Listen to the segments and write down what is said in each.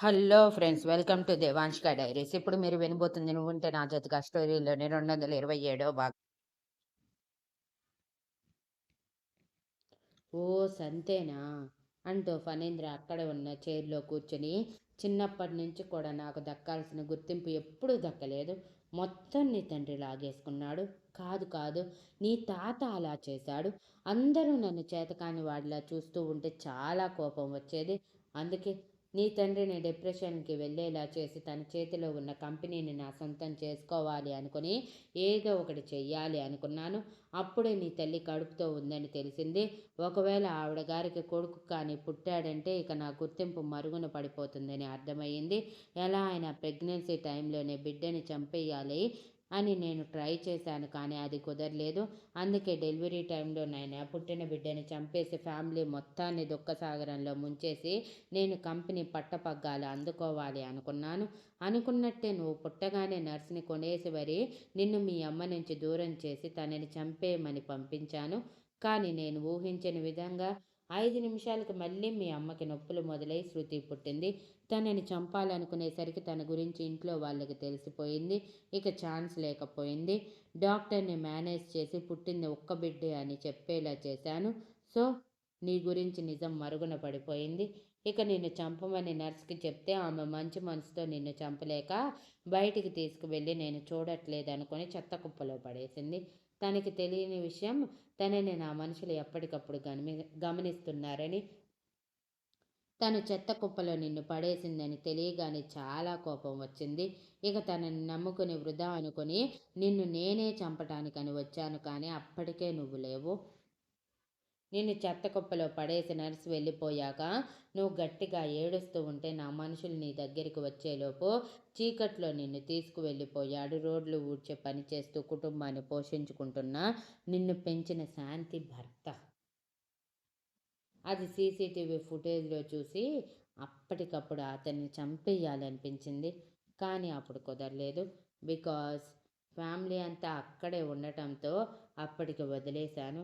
Hello friends welcome to Devanshika diaries. ఇప్పుడు మీరు వినబోతుంది ఉంటే నా జతగా స్టోరీలోని రెండు వందల ఇరవై ఏడో భాగం. ఓ సంతేనా? అంటూ ఫణీంద్ర అక్కడ ఉన్న చైర్లో కూర్చొని చిన్నప్పటి నుంచి కూడా నాకు దక్కాల్సిన గుర్తింపు ఎప్పుడూ దక్కలేదు. మొత్తం నీ తండ్రి లాగేసుకున్నాడు. కాదు కాదు నీ తాత అలా చేశాడు. అందరూ నన్ను చేతకాని వాడిలా చూస్తూ ఉంటే చాలా కోపం వచ్చేది. అందుకే నీ తండ్రిని డిప్రెషన్కి వెళ్ళేలా చేసి తన చేతిలో ఉన్న కంపెనీని నా సొంతం చేసుకోవాలి అనుకుని ఏదో ఒకటి చెయ్యాలి అనుకున్నాను. అప్పుడే నీ తల్లి కడుపుతో ఉందని తెలిసింది. ఒకవేళ ఆవిడ గారికి కొడుకు కానీ పుట్టాడంటే ఇక నా గుర్తింపు మరుగున పడిపోతుందని అర్థమయ్యింది. ఎలా అయినా ప్రెగ్నెన్సీ టైంలోనే బిడ్డని చంపేయాలి. అని నేను ట్రై చేశాను కానీ అది కుదరలేదు. అందుకే డెలివరీ టైంలో నాయన పుట్టిన బిడ్డని చంపేసి ఫ్యామిలీ మొత్తాన్ని దుఃఖసాగరంలో ముంచేసి నేను కంపెనీ పట్టపగ్గాలు అందుకోవాలి అనుకున్నాను. అనుకున్నట్టే నువ్వు పుట్టగానే నర్సుని కొనేసి వరి నిన్ను మీ అమ్మ నుంచి దూరం చేసి తనని చంపేయమని పంపించాను. కానీ నేను ఊహించని విధంగా ఐదు నిమిషాలకు మళ్ళీ మీ అమ్మకి నొప్పులు మొదలై శృతి పుట్టింది. తనని చంపాలనుకునేసరికి తన గురించి ఇంట్లో వాళ్ళకి తెలిసిపోయింది. ఇక ఛాన్స్ లేకపోయింది. డాక్టర్ని మేనేజ్ చేసి పుట్టింది ఒక్క బిడ్డే అని చెప్పేలా చేశాను. సో నీ గురించి నిజం మరుగున పడిపోయింది. ఇక నిన్ను చంపమని నర్స్కి చెప్తే ఆమె మంచి మనసుతో నిన్ను చంపలేక బయటికి తీసుకువెళ్ళి నేను చూడట్లేదు అనుకొని చెత్త కుప్పలో పడేసింది. తనకి తెలియని విషయం తనని నా మనుషులు ఎప్పటికప్పుడు గమని గమనిస్తున్నారని తను చెత్త కుప్పలో నిన్ను పడేసిందని తెలియగానే చాలా కోపం వచ్చింది. ఇక తనని నమ్ముకుని వృధా అనుకుని నిన్ను నేనే చంపటానికని వచ్చాను కానీ అప్పటికే నువ్వు లేవు. నిన్ను చెత్త కుప్పలో పడేసి నర్సు వెళ్ళిపోయాక నువ్వు గట్టిగా ఏడుస్తూ ఉంటే నా మనుషులు నీ దగ్గరికి వచ్చేలోపు చీకట్లో నిన్ను తీసుకువెళ్ళిపోయాడు. రోడ్లు ఊడ్చే పని చేస్తూ కుటుంబాన్ని పోషించుకుంటున్న నిన్ను పెంచిన శాంతి భర్త. అది సీసీటీవీ ఫుటేజ్లో చూసి అప్పటికప్పుడు అతన్ని చంపేయాలనిపించింది. కానీ అప్పుడు కుదరలేదు. బికాస్ ఫ్యామిలీ అంతా అక్కడే ఉండటంతో అప్పటికి వదిలేశాను.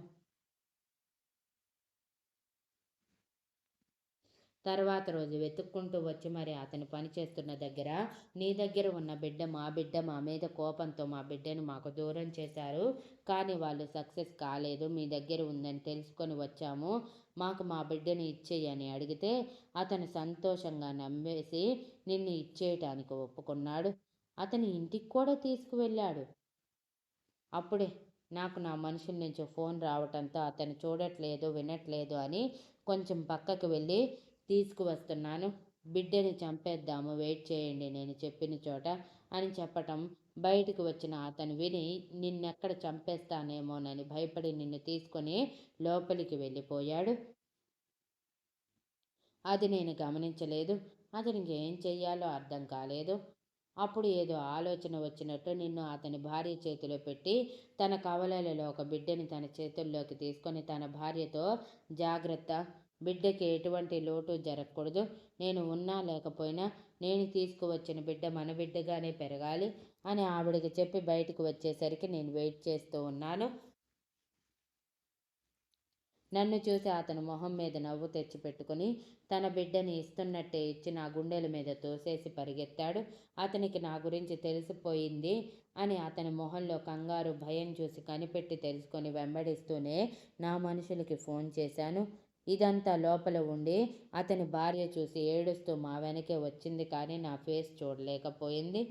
తర్వాత రోజు వెతుక్కుంటూ వచ్చి మరి అతను పనిచేస్తున్న దగ్గర నీ దగ్గర ఉన్న బిడ్డ మా బిడ్డ మా మీద కోపంతో మా బిడ్డను మాకు దూరం చేశారు. కానీ వాళ్ళు సక్సెస్ కాలేదు. మీ దగ్గర ఉందని తెలుసుకొని వచ్చాము. మాకు మా బిడ్డను ఇచ్చేయని అడిగితే అతను సంతోషంగా నమ్మేసి నిన్ను ఇచ్చేయటానికి ఒప్పుకున్నాడు. అతని ఇంటికి కూడా తీసుకువెళ్ళాడు. అప్పుడే నాకు నా మనుషుల నుంచి ఫోన్ రావటంతో అతను చూడట్లేదు వినట్లేదు అని కొంచెం పక్కకు వెళ్ళి తీసుకువస్తున్నాను. బిడ్డని చంపేద్దాము వెయిట్ చేయండి నేను చెప్పిన చోట అని చెప్పటం బయటకు వచ్చిన అతను విని నిన్నెక్కడ చంపేస్తానేమోనని భయపడి నిన్ను తీసుకొని లోపలికి వెళ్ళిపోయాడు. అది నేను గమనించలేదు. అతనికి ఏం చెయ్యాలో అర్థం కాలేదు. అప్పుడు ఏదో ఆలోచన వచ్చినట్టు నిన్ను అతని భార్య చేతిలో పెట్టి తన కవలలలో ఒక బిడ్డని తన చేతుల్లోకి తీసుకొని తన భార్యతో జాగ్రత్త బిడ్డకి ఎటువంటి లోటు జరగకూడదు. నేను ఉన్నా లేకపోయినా నేను తీసుకువచ్చిన బిడ్డ మన బిడ్డగానే పెరగాలి అని ఆవిడకి చెప్పి బయటకు వచ్చేసరికి నేను వెయిట్ చేస్తూ ఉన్నాను. నన్ను చూసి అతను మొహం మీద నవ్వు తెచ్చిపెట్టుకుని తన బిడ్డని ఇస్తున్నట్టే ఇచ్చి నా గుండెల మీద తోసేసి పరిగెత్తాడు. అతనికి నా గురించి తెలిసిపోయింది అని అతని మొహంలో కంగారు భయం చూసి కనిపెట్టి తెలుసుకొని వెంబడిస్తూనే నా మనుషులకి ఫోన్ చేశాను. ఇదంతా లోపల ఉండి అతని భార్య చూసి ఏడుస్తూ మా వెనకే వచ్చింది కానీ నా ఫేస్ చూడలేకపోయింది.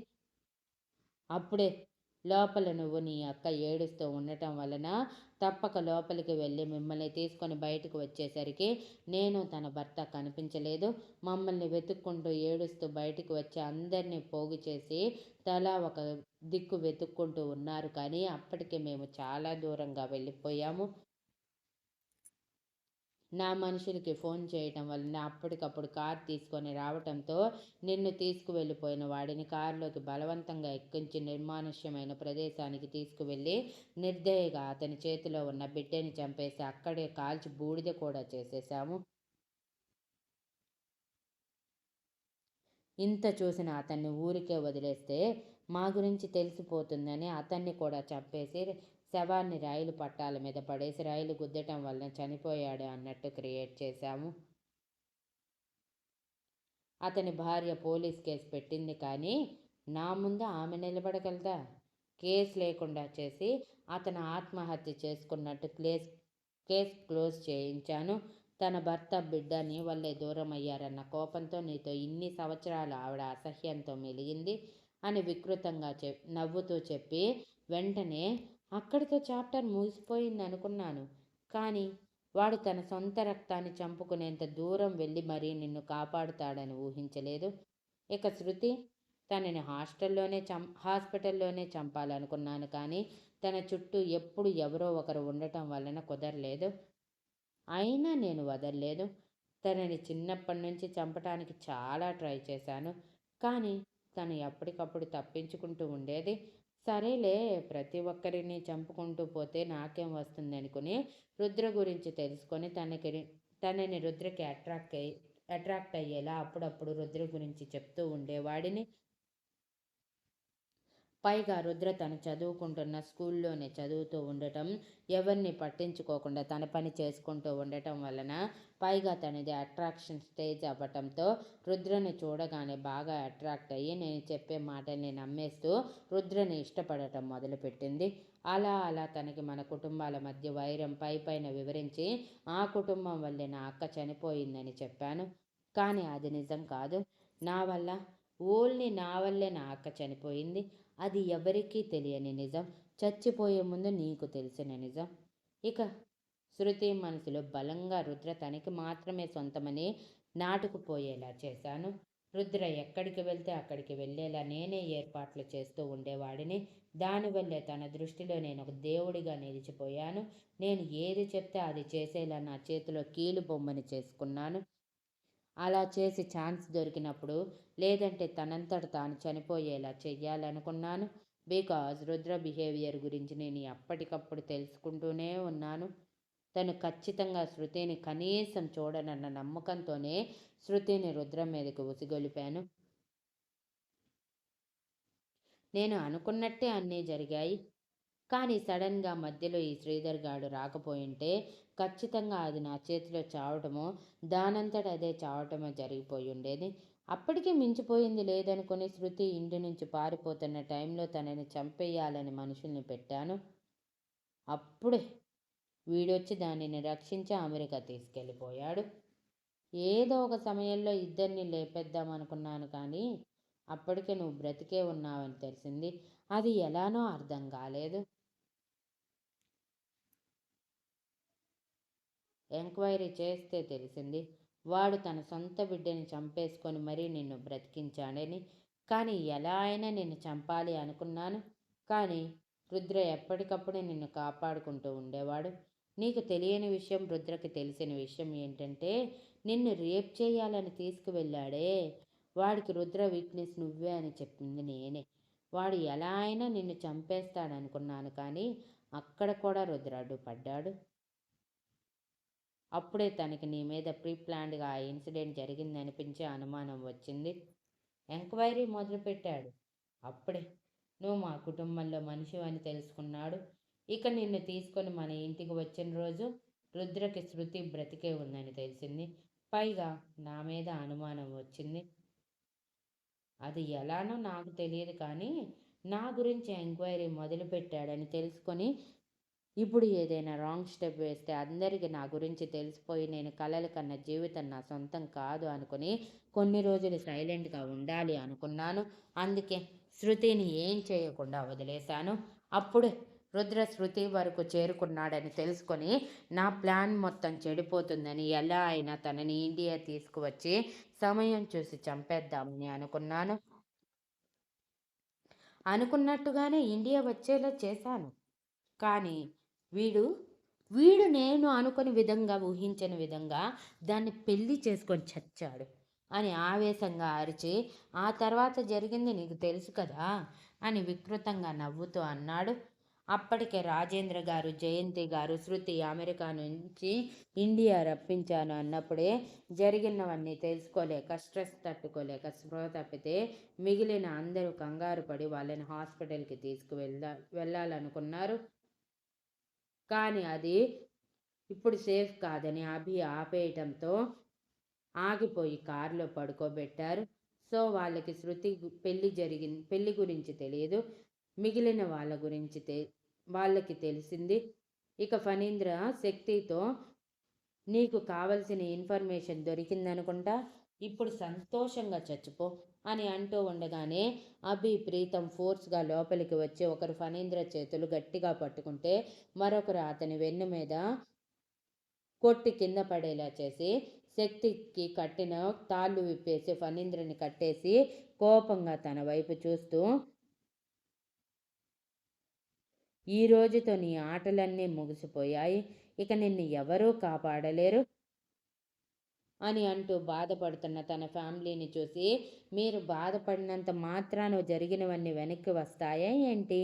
అప్పుడే లోపల నువ్వు నీ అక్క ఏడుస్తూ ఉండటం వలన తప్పక లోపలికి వెళ్ళి మిమ్మల్ని తీసుకొని బయటకు వచ్చేసరికి నేను తన భర్త కనిపించలేదు. మమ్మల్ని వెతుక్కుంటూ ఏడుస్తూ బయటకు వచ్చి అందరినీ పోగు చేసి తలా ఒక దిక్కు వెతుక్కుంటూ ఉన్నారు కానీ అప్పటికే మేము చాలా దూరంగా వెళ్ళిపోయాము. నా మనుషులకి ఫోన్ చేయటం వలన అప్పటికప్పుడు కార్ తీసుకొని రావటంతో నిన్ను తీసుకువెళ్ళిపోయిన వాడిని కారులోకి బలవంతంగా ఎక్కించి నిర్మానుష్యమైన ప్రదేశానికి తీసుకువెళ్ళి నిర్దయగా అతని చేతిలో ఉన్న బిడ్డని చంపేసి అక్కడే కాల్చి బూడిద కూడా చేసేశాము. ఇంత చూసిన అతన్ని ఊరికే వదిలేస్తే మా గురించి తెలిసిపోతుందని అతన్ని కూడా చంపేసి శవాన్ని రైలు పట్టాల మీద పడేసి రైలు గుద్దటం వలన చనిపోయాడు అన్నట్టు క్రియేట్ చేశాము. అతని భార్య పోలీస్ కేసు పెట్టింది కానీ నా ముందు ఆమె నిలబడగలదా? కేసు లేకుండా చేసి అతను ఆత్మహత్య చేసుకున్నట్టు క్లేస్ కేసు క్లోజ్ చేయించాను. తన భర్త బిడ్డ నీ వల్లే దూరం అయ్యారన్న కోపంతో నీతో ఇన్ని సంవత్సరాలు ఆవిడ అసహ్యంతో మెలిగింది అని వికృతంగా చెప్ నవ్వుతూ చెప్పి వెంటనే అక్కడితో చాప్టర్ ముగిసిపోయింది అనుకున్నాను. కానీ వాడు తన సొంత రక్తాన్ని చంపుకునేంత దూరం వెళ్ళి మరీ నిన్ను కాపాడుతాడని ఊహించలేదు. ఇక శృతి తనని హాస్టల్లోనే చం హాస్పిటల్లోనే చంపాలనుకున్నాను కానీ తన చుట్టూ ఎప్పుడు ఎవరో ఒకరు ఉండటం వలన కుదరలేదు. అయినా నేను వదలలేదు. తనని చిన్నప్పటి నుంచి చంపటానికి చాలా ట్రై చేశాను. కానీ తను ఎప్పటికప్పుడు తప్పించుకుంటూ ఉండేది. సరేలే ప్రతి ఒక్కరిని చంపుకుంటూ పోతే నాకేం వస్తుంది అనుకుని రుద్ర గురించి తెలుసుకొని తనకి తనని రుద్రకి అట్రాక్ట్ అయ్యి అట్రాక్ట్ అయ్యేలా అప్పుడప్పుడు రుద్ర గురించి చెప్తూ ఉండేవాడిని. పైగా రుద్ర తను చదువుకుంటున్న స్కూల్లోనే చదువుతూ ఉండటం ఎవరిని పట్టించుకోకుండా తన పని చేసుకుంటూ ఉండటం వలన పైగా తనది అట్రాక్షన్ స్టేజ్ అవ్వటంతో రుద్రని చూడగానే బాగా అట్రాక్ట్ అయ్యి నేను చెప్పే మాటల్ని నమ్మేస్తూ రుద్రని ఇష్టపడటం మొదలుపెట్టింది. అలా అలా తనకి మన కుటుంబాల మధ్య వైరం పై పైన వివరించి ఆ కుటుంబం వల్లే నా అక్క చనిపోయిందని చెప్పాను. కానీ అది నిజం కాదు. నా వల్ల ఓన్లీ నా వల్లే నా అక్క చనిపోయింది. అది ఎవరికీ తెలియని నిజం. చచ్చిపోయే ముందు నీకు తెలిసిన నిజం. ఇక శృతి మనసులో బలంగా రుద్ర తనకి మాత్రమే సొంతమని నాటుకుపోయేలా చేశాను. రుద్ర ఎక్కడికి వెళ్తే అక్కడికి వెళ్ళేలా నేనే ఏర్పాట్లు చేస్తూ ఉండేవాడిని. దానివల్లే తన దృష్టిలో నేను ఒక దేవుడిగా నిలిచిపోయాను. నేను ఏది చెప్తే అది చేసేలా నా చేతిలో కీలు బొమ్మని చేసుకున్నాను. అలా చేసి ఛాన్స్ దొరికినప్పుడు లేదంటే తనంతట తాను చనిపోయేలా చెయ్యాలనుకున్నాను. బికాజ్ రుద్ర బిహేవియర్ గురించి నేను అప్పటికప్పుడు తెలుసుకుంటూనే ఉన్నాను. తను ఖచ్చితంగా శృతిని కనీసం చూడనన్న నమ్మకంతోనే శృతిని రుద్ర మీదకి ఉసిగొలిపాను. నేను అనుకున్నట్టే అన్నీ జరిగాయి. కానీ సడన్గా మధ్యలో ఈ శ్రీధర్ గాడు రాకపోయింటే ఖచ్చితంగా అది నా చేతిలో చావటమో దానంతట అదే చావటమో జరిగిపోయి ఉండేది అప్పటికే మించిపోయింది లేదనుకుని శృతి ఇంటి నుంచి పారిపోతున్న టైంలో తనని చంపేయాలని మనుషుల్ని పెట్టాను. అప్పుడే వీడొచ్చి దానిని రక్షించి అమెరికా తీసుకెళ్ళిపోయాడు. ఏదో ఒక సమయంలో ఇద్దరిని లేపేద్దాం అనుకున్నాను కానీ అప్పటికే నువ్వు బ్రతికే ఉన్నావని తెలిసింది. అది ఎలానో అర్థం కాలేదు. ఎంక్వైరీ చేస్తే తెలిసింది. వాడు తన సొంత బిడ్డని చంపేసుకొని మరీ నిన్ను బ్రతికించాడని. కానీ ఎలా అయినా నిన్ను చంపాలి అనుకున్నాను. కానీ రుద్ర ఎప్పటికప్పుడు నిన్ను కాపాడుకుంటూ ఉండేవాడు. నీకు తెలియని విషయం రుద్రకి తెలిసిన విషయం ఏంటంటే నిన్ను రేప్ చేయాలని తీసుకువెళ్ళాడే. వాడికి రుద్ర వీక్నెస్ నువ్వే అని చెప్పింది నేనే. వాడు ఎలా అయినా నిన్ను చంపేస్తాడనుకున్నాను కానీ అక్కడ కూడా రుద్ర అడ్డుపడ్డాడు. అప్పుడే తనకి నీ మీద ప్రీప్లాన్డ్గా ఆ ఇన్సిడెంట్ జరిగింది అనిపించే అనుమానం వచ్చింది. ఎంక్వైరీ మొదలుపెట్టాడు. అప్పుడే నువ్వు మా కుటుంబంలో మనిషి అని తెలుసుకున్నాడు. ఇక నిన్ను తీసుకొని మన ఇంటికి వచ్చిన రోజు రుద్రకి శృతి బ్రతికే ఉందని తెలిసింది. పైగా నా మీద అనుమానం వచ్చింది. అది ఎలానో నాకు తెలియదు కానీ నా గురించి ఎంక్వైరీ మొదలుపెట్టాడని తెలుసుకొని ఇప్పుడు ఏదైనా రాంగ్ స్టెప్ వేస్తే అందరికీ నా గురించి తెలిసిపోయి నేను కలలు కన్న జీవితం నా సొంతం కాదు అనుకుని కొన్ని రోజులు సైలెంట్గా ఉండాలి అనుకున్నాను. అందుకే శృతిని ఏం చేయకుండా వదిలేశాను. అప్పుడు రుద్ర శృతి వరకు చేరుకున్నాడని తెలుసుకొని నా ప్లాన్ మొత్తం చెడిపోతుందని ఎలా అయినా తనని ఇండియా తీసుకువచ్చి సమయం చూసి చంపేద్దామని అనుకున్నాను. అనుకున్నట్టుగానే ఇండియా వచ్చేలా చేశాను. కానీ వీడు వీడు నేను అనుకుని విధంగా ఊహించని విధంగా దాన్ని పెళ్ళి చేసుకొని చచ్చాడు అని ఆవేశంగా అరిచి ఆ తర్వాత జరిగింది నీకు తెలుసు కదా అని వికృతంగా నవ్వుతూ అన్నాడు. అప్పటికే రాజేంద్ర గారు జయంతి గారు శృతి అమెరికా నుంచి ఇండియా రప్పించాను అన్నప్పుడే జరిగినవన్నీ తెలుసుకోలేక స్ట్రెస్ తట్టుకోలేక స్పృహ తప్పితే మిగిలిన అందరూ కంగారు పడి వాళ్ళని హాస్పిటల్కి తీసుకువెళ్ళ వెళ్ళాలనుకున్నారు. కానీ అది ఇప్పుడు సేఫ్ కాదని అభి ఆపేయటంతో ఆగిపోయి కారులో పడుకోబెట్టారు. సో వాళ్ళకి శృతి పెళ్ళి జరిగింది పెళ్ళి గురించి తెలియదు. మిగిలిన వాళ్ళ గురించి తె వాళ్ళకి తెలిసింది. ఇక ఫణీంద్ర శక్తితో నీకు కావలసిన ఇన్ఫర్మేషన్ దొరికిందనుకుంటా? ఇప్పుడు సంతోషంగా చచ్చిపో. అని అంటూ ఉండగానే అభి ప్రీతం ఫోర్స్గా లోపలికి వచ్చి ఒకరు ఫణీంద్ర చేతులు గట్టిగా పట్టుకుంటే మరొకరు అతని వెన్ను మీద కొట్టి కింద పడేలా చేసి శక్తికి కట్టిన తాళ్ళు విప్పేసి ఫణీంద్రని కట్టేసి కోపంగా తన వైపు చూస్తూ ఈ రోజుతో నీ ఆటలన్నీ ముగిసిపోయాయి. ఇక నిన్ను ఎవరూ కాపాడలేరు. అని అంటూ బాధపడుతున్న తన ఫ్యామిలీని చూసి మీరు బాధపడినంత మాత్రాన జరిగినవన్నీ వెనక్కి వస్తాయా ఏంటి?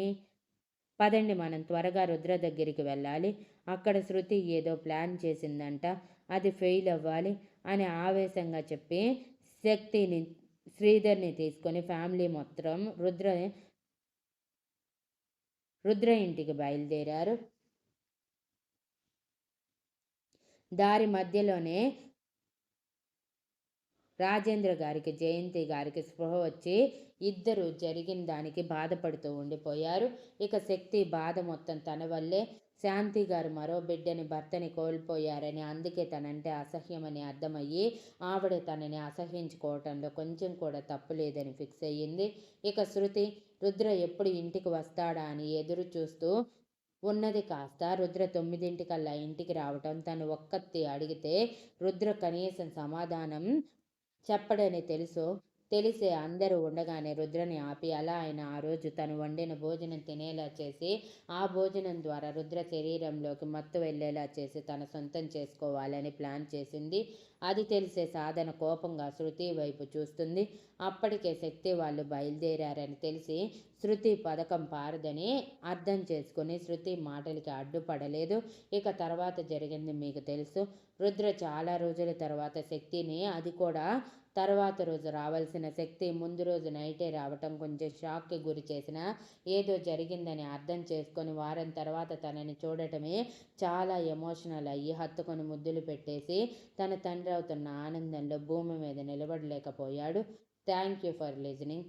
పదండి మనం త్వరగా రుద్ర దగ్గరికి వెళ్ళాలి. అక్కడ శృతి ఏదో ప్లాన్ చేసిందంట. అది ఫెయిల్ అవ్వాలి అని ఆవేశంగా చెప్పి శక్తిని శ్రీధర్ని తీసుకొని ఫ్యామిలీ మొత్తం రుద్ర రుద్ర ఇంటికి బయలుదేరారు. దారి మధ్యలోనే రాజేంద్ర గారికి జయంతి గారికి స్పృహ వచ్చి ఇద్దరు జరిగిన దానికి బాధపడుతూ ఉండిపోయారు. ఇక శక్తి బాధ మొత్తం తన వల్లే. శాంతి గారు మరో బిడ్డని భర్తని కోల్పోయారని అందుకే తనంటే అసహ్యమని అర్థమయ్యి ఆవిడ తనని అసహ్యించుకోవటంలో కొంచెం కూడా తప్పు లేదని ఫిక్స్ అయ్యింది. ఇక శృతి రుద్ర ఎప్పుడు ఇంటికి వస్తాడా అని ఎదురు చూస్తూ ఉన్నది కాస్త రుద్ర తొమ్మిదింటికల్లా ఇంటికి రావటం తను ఒక్కత్తి అడిగితే రుద్ర కనీసం సమాధానం చెప్పడని తెలుసు. తెలిసే అందరూ ఉండగానే రుద్రని ఆపి అలా ఆయన ఆ రోజు తను వండిన భోజనం తినేలా చేసి ఆ భోజనం ద్వారా రుద్ర శరీరంలోకి మత్తు వెళ్ళేలా చేసి తన సొంతం చేసుకోవాలని ప్లాన్ చేసింది. అది తెలిసే సాధన కోపంగా శృతి వైపు చూస్తుంది. అప్పటికే శక్తి వాళ్ళు బయలుదేరారని తెలిసి శృతి పథకం పారదని అర్థం చేసుకుని శృతి మాటలకి అడ్డుపడలేదు. ఇక తర్వాత జరిగింది మీకు తెలుసు. రుద్ర చాలా రోజుల తర్వాత శక్తిని అది కూడా తర్వాత రోజు రావాల్సిన శక్తి ముందు రోజు నైటే రావటం కొంచెం షాక్కి గురి చేసిన ఏదో జరిగిందని అర్థం చేసుకొని వారం తర్వాత తనని చూడటమే చాలా ఎమోషనల్ అయ్యి హత్తుకొని ముద్దులు పెట్టేసి తన తండ్రి అవుతున్న ఆనందంలో భూమి మీద నిలబడలేకపోయాడు. Thank you for listening.